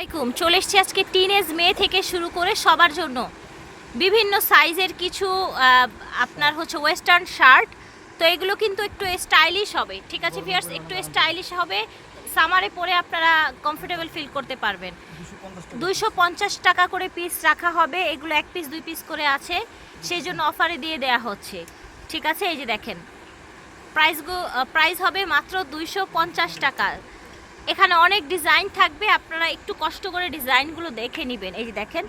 আসসালামাইকুম চলে এসছি আজকে টিনেজ মেয়ে থেকে শুরু করে সবার জন্য। বিভিন্ন সাইজের কিছু আপনার হচ্ছে ওয়েস্টার্ন শার্ট তো এগুলো কিন্তু একটু স্টাইলিশ হবে ঠিক আছে ভিয়ার্স একটু স্টাইলিশ হবে সামারে পরে আপনারা কমফোর্টেবল ফিল করতে পারবেন। দুইশো পঞ্চাশ টাকা। করে পিস রাখা হবে এগুলো এক পিস দুই পিস করে আছে সেই জন্য অফারে দিয়ে দেয়া হচ্ছে ঠিক আছে? এই যে দেখেন প্রাইস প্রাইস হবে মাত্র দুইশো পঞ্চাশ টাকা। এখানে অনেক ডিজাইন থাকবে আপনারা একটু কষ্ট করে ডিজাইনগুলো দেখে নেবেন। এই যে দেখেন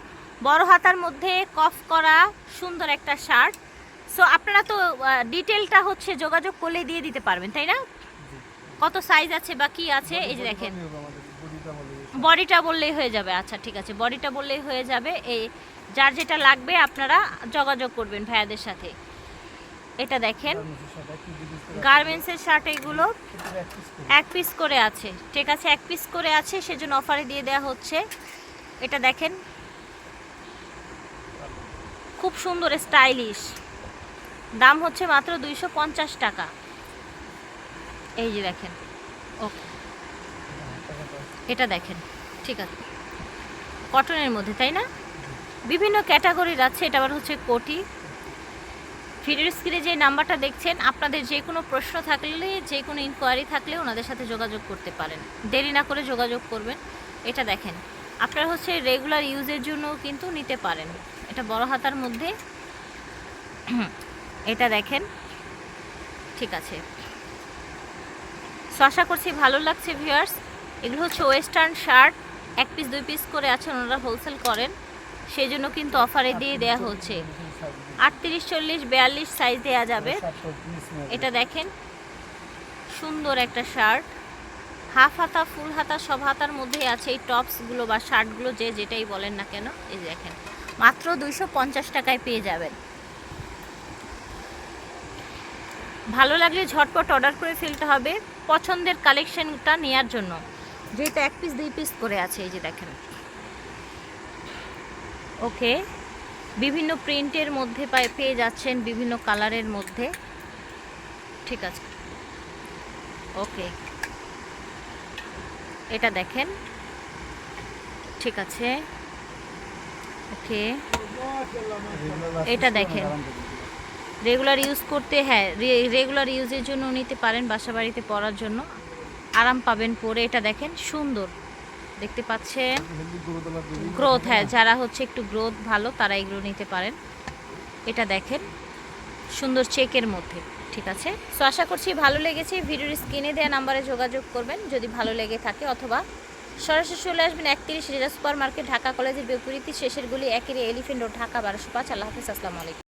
বড় হাতার মধ্যে কফ করা সুন্দর একটা শার্ট। সো আপনারা তো ডিটেলটা হচ্ছে যোগাযোগ করলে দিয়ে দিতে পারবেন তাই না? কত সাইজ আছে বা কি আছে? এই যে দেখেন। বডিটা বললেই হয়ে যাবে আচ্ছা ঠিক আছে। বডিটা বললেই হয়ে যাবে এই যার যেটা লাগবে আপনারা যোগাযোগ করবেন ভাইয়াদের সাথে। এটা দেখেন। গার্মেন্টসের শার্ট এগুলো এক পিস করে আছে। ঠিক আছে, এক পিস করে আছে, সেজন্য অফারে দিয়ে দেওয়া হচ্ছে। এটা দেখেন। খুব সুন্দর স্টাইলিশ দাম হচ্ছে মাত্র দুইশো পঞ্চাশ টাকা। এই যে দেখেন। ওকে। এটা দেখেন। ঠিক আছে। কটনের মধ্যে, তাই না? বিভিন্ন ক্যাটাগরির আছে, এটা আবার হচ্ছে কোটি। ভিডিওর স্ক্রিনে যে নাম্বারটা দেখছেন আপনাদের যে কোনো প্রশ্ন থাকলে যে কোনো ইনকোয়ারি থাকলে ওনাদের সাথে যোগাযোগ করতে পারেন। দেরি না করে যোগাযোগ করবেন। এটা দেখেন আপনারা হচ্ছে রেগুলার ইউজের জন্য কিন্তু নিতে পারেন। এটা বড় হাতার মধ্যে। এটা দেখেন ঠিক আছে। সো আশা করছি ভালো লাগছে ভিউয়ার্স এগুলো হচ্ছে ওয়েস্টার্ন শার্ট এক পিস দুই পিস করে আছে ওনারা হোলসেল করেন। সেই জন্য কিন্তু অফারে দিয়ে দেয়া হচ্ছে। আটত্রিশ চল্লিশ বিয়াল্লিশ সাইজ দেওয়া যাবে। এটা দেখেন সুন্দর একটা শার্ট হাফ হাতা ফুল হাতা সব হাতার মধ্যেই আছে এই টপসগুলো বা শার্টগুলো যে যেটাই বলেন না কেন। এই দেখেন মাত্র দুইশো পঞ্চাশ টাকায় পেয়ে যাবেন। ভালো লাগলে ঝটপট অর্ডার করে ফেলতে হবে পছন্দের কালেকশনটা নেয়ার জন্য। যেটা এক পিস দুই পিস করে আছে এই যে দেখেন। ওকে বিভিন্ন প্রিন্টের মধ্যে পেয়ে যাচ্ছেন বিভিন্ন কালারের মধ্যে। ঠিক আছে। ওকে। এটা দেখেন। ঠিক আছে। ওকে। এটা দেখেন। রেগুলার ইউজ করতে হ্যাঁ রেগুলার ইউজের জন্য নিতে পারেন বাসা বাড়িতে পরার জন্য। আরাম পাবেন পরে। এটা দেখেন, সুন্দর। দেখতে পাচ্ছেন। গ্রোথ হ্যাঁ যারা হচ্ছে একটু গ্রোথ ভালো তারা এগুলো নিতে পারেন। এটা দেখেন সুন্দর চেকের মধ্যে ঠিক আছে? সো আশা করছি ভালো লেগেছে। ভিডিওর স্ক্রিনে দেওয়া নাম্বারে যোগাযোগ করবেন যদি ভালো লেগে থাকে অথবা সরাসরি চলে আসবেন একত্রিশ রেজা সুপার মার্কেট ঢাকা কলেজের বিপরীতে শেষের গুলি একের এলিফেন্ট রোড ঢাকা বারোশো পাঁচ। আল্লাহ হাফিজ আসসালামু আলাইকুম।